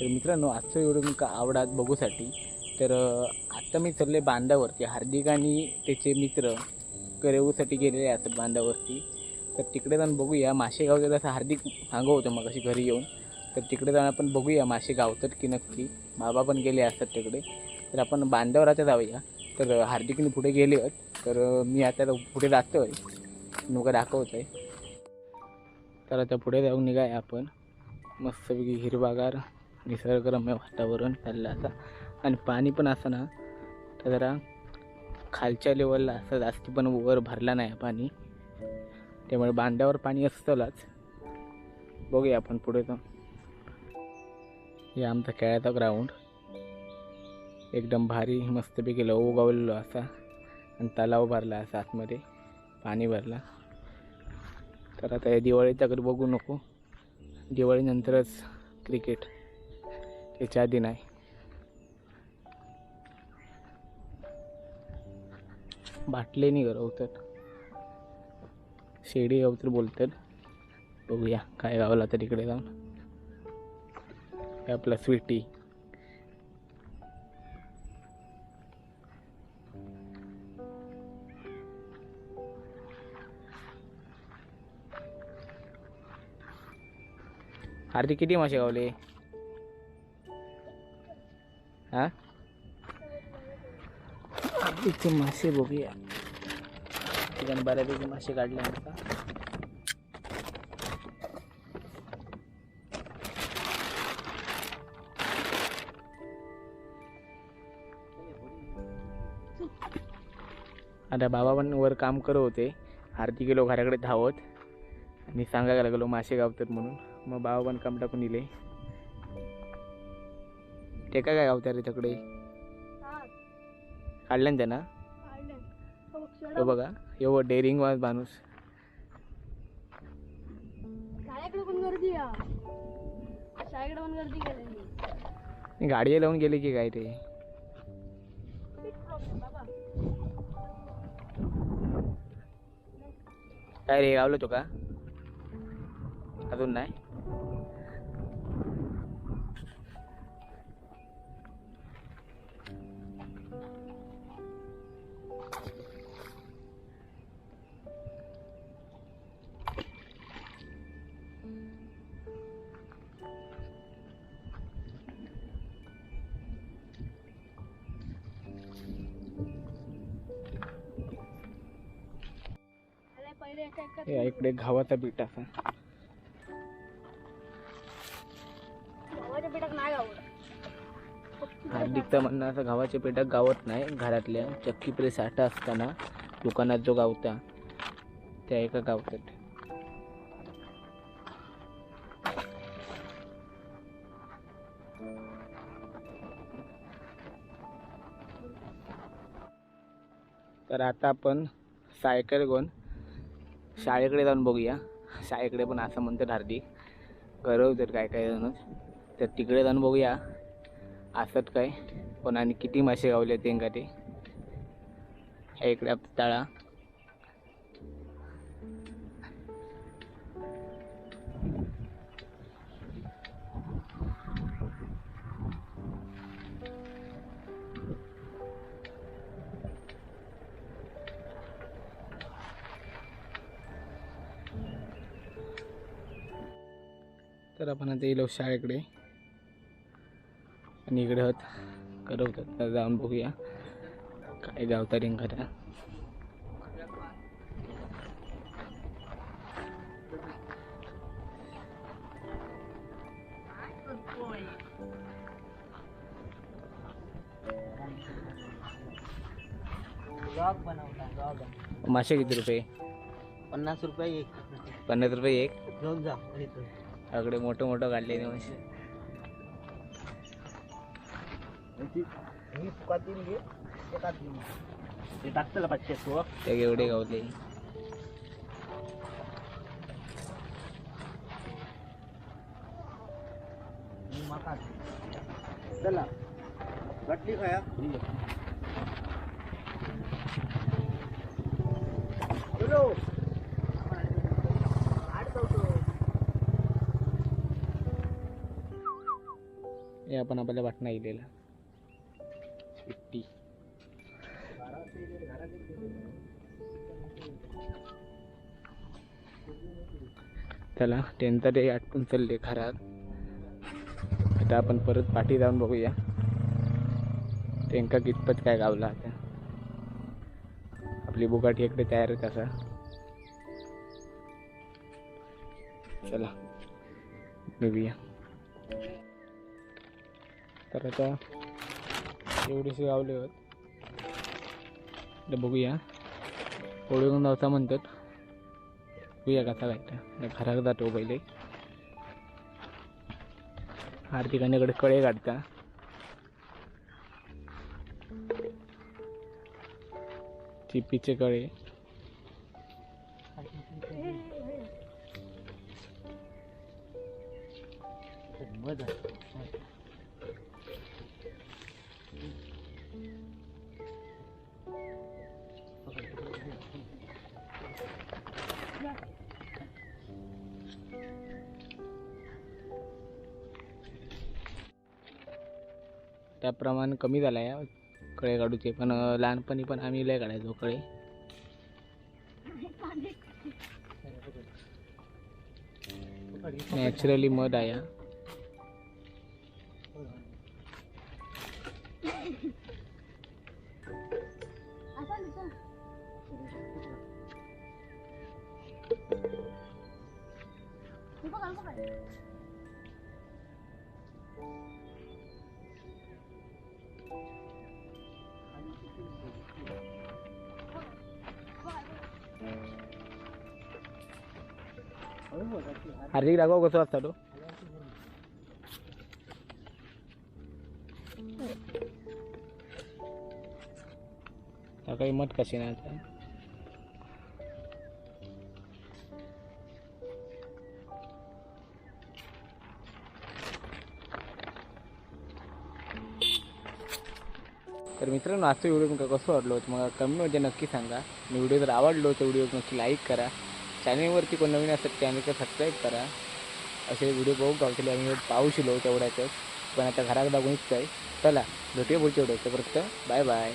तर मित्रांनो आजचं एवढं का आवडात बघूसाठी तर आत्ता मी चालले बांधावरती. हार्दिक आणि त्याचे मित्र करेऊसाठी गेलेले असतात बांधावरती. तर तिकडे जाऊन बघूया. मासे जसं असं हार्दिक सांगू होतं मग अशी घरी येऊन. तर तिकडे जाऊन आपण बघूया मासे गावतात की नक्की. बाबा पण गेले असतात तिकडे. तर आपण बांधावर आता जाऊया. तर हार्दिकने पुढे गेले आहेत. तर मी आता पुढे जातो आहे नुका दाखवत आहे तर आता पुढे जाऊन निघाय आपण. मस्तपैकी हिरवागार निसर्गरम्य वातावरण चाललं असा आणि पाणी पण असं ना तर जरा खालच्या लेवलला असं जास्ती पण वर भरला नाही पाणी. त्यामुळे बांध्यावर पाणी असतंच. बघूया आपण पुढे जाऊन. हे आमचा खेळाचा ग्राउंड एकदम भारी मस्तपैकी लव गावलेलो असा. आणि तलाव भरला असा आतमध्ये पाणी भरला. तर आता या दिवाळीच्या घरी बघू नको. दिवाळीनंतरच क्रिकेट त्याच्या आधी नाही. बाटलेनी गरवतात. शेडी गावतर बोलतात. बघूया काय गावला तर इकडे जाऊन. आपला स्वीटी. हार्दिक किती मासे गावले? हा? इथे मासे बघूया. ठिकाणी बऱ्यापैकी मासे काढले आता आता बाबा पण वर काम करत होते. आरती गेलो घराकडे धावत. आणि सांगायला लागलो मासे गावतात म्हणून. मग बाबा पण काम टाकून दिले. ते काय काय गावतात रे तिकडे? काढलं ना त्यांना? हे बघा एवढं डेअरिंग वाज माणूस. गाडी लावून गेले की काय ते? काय रे गावलं तो का? अजून नाही? हे इकडे घावाचा बीट असा. गावत हार्दिकचं म्हणणं असं गावाच्या पेटात गावत नाही. घरातल्या चक्की प्रे साठा असताना दुकानात जो गावता त्या एका गावतात. तर आता आपण सायकल घेऊन शाळेकडे जाऊन बघूया. शाळेकडे पण असं म्हणतात हार्दिक गरवतात काय काय जण तर तिकडे जाऊन बघूया. असत काय. पण आणि किती मासे गावले ते. ते इकडे तळा. तर आपण आता येलो शाळेकडे. आणि इकडे होत करवतात. जाऊन बघूया. काय गावता बनवला ब्लॉग मासे किती रुपये? पन्नास रुपये एक. पन्नास रुपये एक? घेऊन जा सगळे मोठं मोठं काढले. ते टाकतं पाचशे तू एवढे गावले. चला. खाया. चलो. हे आपण आपल्याला वाटणं इलेला. सुट्टी. चला त्यांचा ते आटपून चालले घरात. आता आपण परत पाठी जाऊन बघूया. त्यांका कितपत काय गावला आता. आपली बुगाटी इकडे तयारच असा चला बघूया तर आता एवढेसे गावले आहेत. आता बघूया. ओळखून जायचा म्हणतात. बघूया कसा काय घरात जातो पहिले. हार्दिकानेकडे कळे काढता. चिपीचे कळे. मजा. त्या प्रमाण कमी झाला आहे. कळे काढूचे पण लहानपणी पण आम्ही लय काढायचो कळे. नॅचरली मध आहे हार्दिक दाखव कसं असता तो? सकाळी मध कशी नाही आता. तर मित्रांनो आजचा व्हिडिओ तुमका कसं वाटलो मग कमेंटमध्ये नक्की सांगा. आणि व्हिडिओ जर आवडलो तर व्हिडिओ नक्की लाईक करा. चॅनेलवरती कोण नवीन असतात तर सबस्क्राईब करा. असे व्हिडिओ बघू गावतले आम्ही पाहू शिलो तेवढ्यातच. पण आता घरात बघूनच आहे. चला भेटूया पुढच्या व्हिडिओ परत बाय बाय